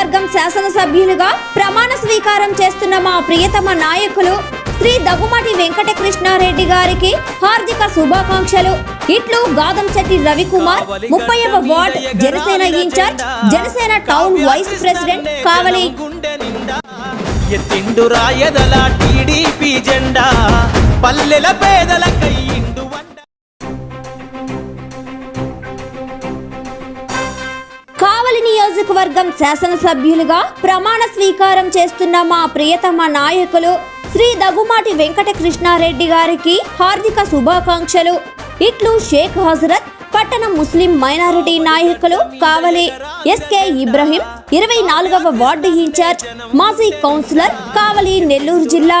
నియోజకవర్గం శాసనసభ్యులుగా ప్రమాణ స్వీకారం చేస్తున్న మా ప్రియతమ నాయకులు శ్రీ దగ్గుమాటి వెంకట కృష్ణారెడ్డి గారికి హార్దిక శుభాకాంక్షలు. ఇట్లు గాదంశెట్టి రవికుమార్ ముప్పైవ ward Janasena incharge Janasena town vice president Kavali. ఎత్తిండు రాయదల టీడీపీ జెండా పల్లెల పేదల కయ్యిండు నియోజకవర్గం శాసనసభ్యులుగా ప్రమాణ స్వీకారం చేస్తున్న మా ప్రియతమ నాయకులు శ్రీ దగుమాటి వెంకట కృష్ణారెడ్డి గారికి హార్దిక శుభాకాంక్షలు. ఇట్లు షేక్ హజరత్ పట్టణ ముస్లిం మైనారిటీ నాయకులు కావలి ఎస్కే ఇబ్రహీం ఇరవై నాలుగవ వార్డు ఇన్ఛార్జ్ మాజీ కౌన్సిలర్ కావలి నెల్లూరు జిల్లా.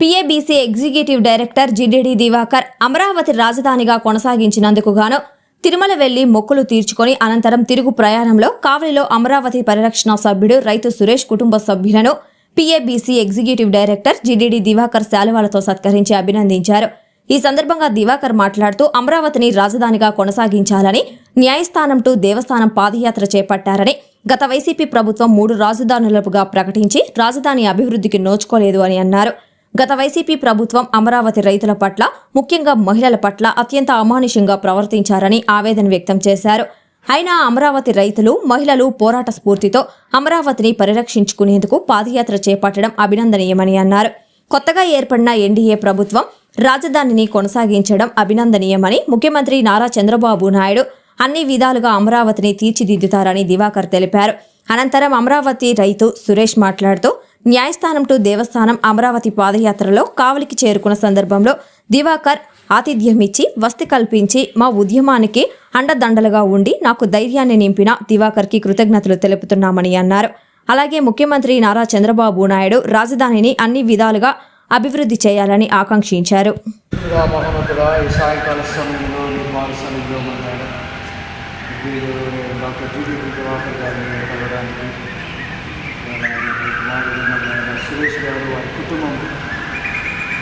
PABC executive director GDD Diwakar Amaravati రాజధానిగా కొనసాగించినందుకు గాను తిరుమల వెళ్ళి మొక్కులు తీర్చుకొని అనంతరం తిరుగు ప్రయాణంలో కావలిలో అమరావతి పరిరక్షణ సభ్యుడు రైతు సురేష్ కుటుంబ సభ్యులను PABC executive director GDD Diwakar శాలువాలతో సత్కరించి అభినందించారు. ఈ సందర్భంగా దివాకర్ మాట్లాడుతూ అమరావతిని రాజధానిగా కొనసాగించాలని న్యాయస్థానం టు దేవస్థానం పాదయాత్ర చేపట్టారని గత వైసీపీ ప్రభుత్వం మూడు రాజధానులుగా ప్రకటించి రాజధాని అభివృద్ధికి నోచుకోలేదు అని అన్నారు. గత వైసీపీ ప్రభుత్వం అమరావతి రైతుల పట్ల ముఖ్యంగా మహిళల పట్ల అత్యంత అమానుషంగా ప్రవర్తించారని ఆవేదన వ్యక్తం చేశారు. అయినా అమరావతి రైతులు మహిళలు పోరాట స్ఫూర్తితో అమరావతిని పరిరక్షించుకునేందుకు పాదయాత్ర చేపట్టడం అభినందనీయమని అన్నారు. కొత్తగా ఏర్పడిన ఎన్డీఏ ప్రభుత్వం రాజధానిని కొనసాగించడం అభినందనీయమని ముఖ్యమంత్రి నారా చంద్రబాబు నాయుడు అన్ని విధాలుగా అమరావతిని తీర్చిదిద్దుతారని దివాకర్ తెలిపారు. అనంతరం అమరావతి రైతు సురేష్ మాట్లాడుతూ న్యాయస్థానం టు దేవస్థానం అమరావతి పాదయాత్రలో కావలికి చేరుకున్న సందర్భంలో దివాకర్ ఆతిథ్యమిచ్చి వసతి కల్పించి మా ఉద్యమానికి అండదండలుగా ఉండి నాకు ధైర్యాన్ని నింపిన దివాకర్కి కృతజ్ఞతలు తెలుపుతున్నామని అన్నారు. అలాగే ముఖ్యమంత్రి నారా చంద్రబాబు నాయుడు రాజధానిని అన్ని విధాలుగా అభివృద్ధి చేయాలని ఆకాంక్షించారు. గా టీడీపీ దివాకర్ సురేష్ గారు వారి కుటుంబం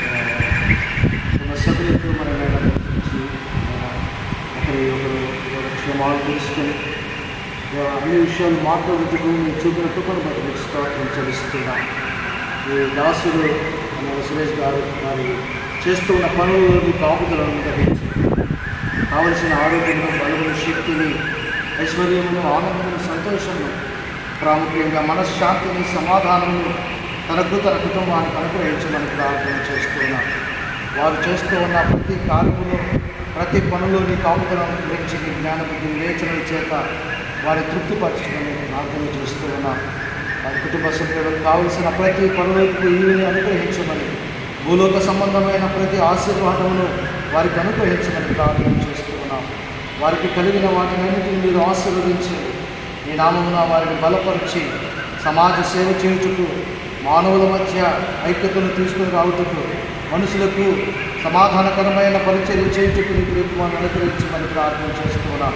ఆ, మన సభ్యులకు మన మేడం గురించి ఒకరి ఒకరు ఒకరి క్షేమాలు తెలుసుకొని అన్ని విషయాలు మాట్లాడుతూ నేను చూపిన కృపను బట్టి నేను స్తోత్రం ఈ దాసుడు మన సురేష్ గారు వారి చేస్తున్న పనుల్లోని కాపుదలను గ్రహించి కావలసిన ఆరోగ్యము బలమును శక్తిని ఐశ్వర్యమును ఆనందమును సంతోషమును ప్రాముఖ్యంగా మనశ్శాంతిని సమాధానము తనకు తన కుటుంబానికి అనుగ్రహించమని ప్రార్థన చేస్తున్నాం వారు చేస్తూ ఉన్న ప్రతి కార్యములో ప్రతి పనులోని కాపుదలను గురించి నీ జ్ఞానబుద్ధి వివేచనల చేత వారి తృప్తిపరచడం ప్రార్థన చేస్తూ ఉన్నాం వారి కుటుంబ సభ్యులకు కావలసిన ప్రతి పనులకు ఈవిని అనుగ్రహించమని భూలోక సంబంధమైన ప్రతి ఆశీర్వాదమును వారికి అనుగ్రహించమని ప్రార్థన చేస్తూ ఉన్నాం వారికి కలిగిన వాటినన్నిటిని మీరు ఆశీర్వదించండి. ఈ నామమున వారిని బలపరిచి సమాజ సేవ చేయుటకు మానవుల మధ్య ఐక్యతను తీసుకుని రావుటకు మనుషులకు సమాధానకరమైన పరిచర్య చేయుటకు నీ ప్రియకుమారుని అనుగ్రహించమని ప్రార్థన చేస్తున్నాం.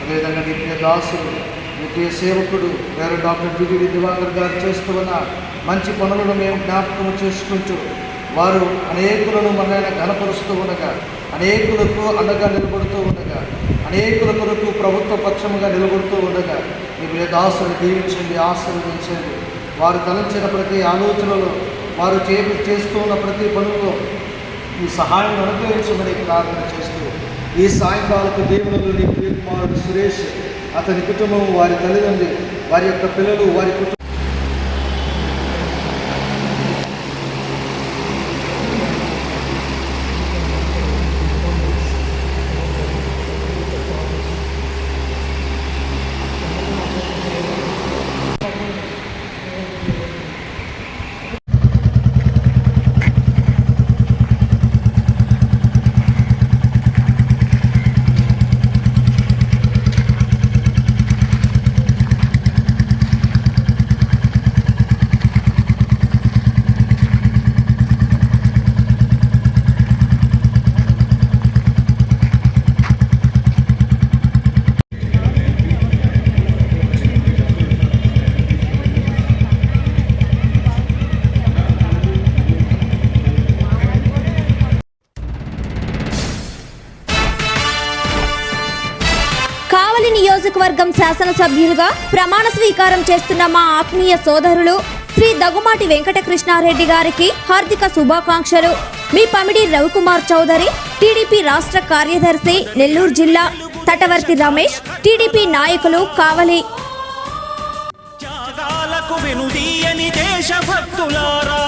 అదేవిధంగా నీ ప్రియ దాసుడు నీ ప్రియ సేవకుడు వేరే డాక్టర్ డిగ్రీ దివాకర్ గారు చేస్తూ ఉన్న మంచి పనులను మేము జ్ఞాపకం చేసుకుంటూ వారు అనేకులను మనల్ని ఘనపరుస్తూ ఉండగా అనేకులకు అండగా నిలబడుతూ ఉండగా అనేకుల కొరకు ప్రభుత్వ పక్షముగా నిలబడుతూ ఉండగా మీరు ప్రియ దీవించండి ఆశీర్వదించండి. వారు తలంచిన ప్రతి ఆలోచనలో వారు చే చేస్తూ ఉన్న ప్రతి పనుల్లో ఈ సహాయం అనుగ్రహించమని ప్రార్థన చేస్తూ ఈ సాయంకాలపు దేవుడు నీ ప్రియకుమారుడు సురేష్ అతని కుటుంబం వారి తల్లిదండ్రులు వారి యొక్క పిల్లలు వారి కుటుంబం నియోజకవర్గం శాసనసభ్యులుగా ప్రమాణ స్వీకారం చేస్తున్న మా ఆత్మీయ సోదరులు శ్రీ దగుమాటి వెంకటకృష్ణారెడ్డి గారికి హార్దిక శుభాకాంక్షలు. మీ పమిడి రవికుమార్ చౌదరి టీడీపీ రాష్ట్ర కార్యదర్శి నెల్లూరు జిల్లా తటవర్తి రమేష్ టీడీపీ నాయకులు కావలి. దేశభక్తులారా.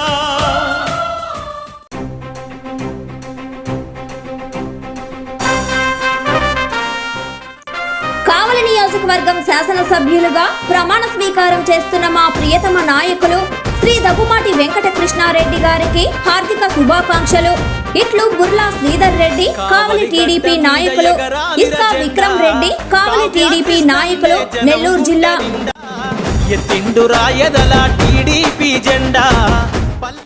నియోజకవర్గం శాసనసభ్యులుగా ప్రమాణ స్వీకారం చేస్తున్న మా ప్రియతమ నాయకులు శ్రీ దగ్గుమాటి వెంకట కృష్ణారెడ్డి గారికి హార్దిక శుభాకాంక్షలు. ఇట్లు బుర్లా శ్రీధర్ రెడ్డి కావలి టీడీపీ నాయకులు ఇస్కా విక్రమ్ రెడ్డి కావలి టీడీపీ నాయకులు నెల్లూరు జిల్లా. ఎత్తిండు రాయదల టీడీపీ జెండా.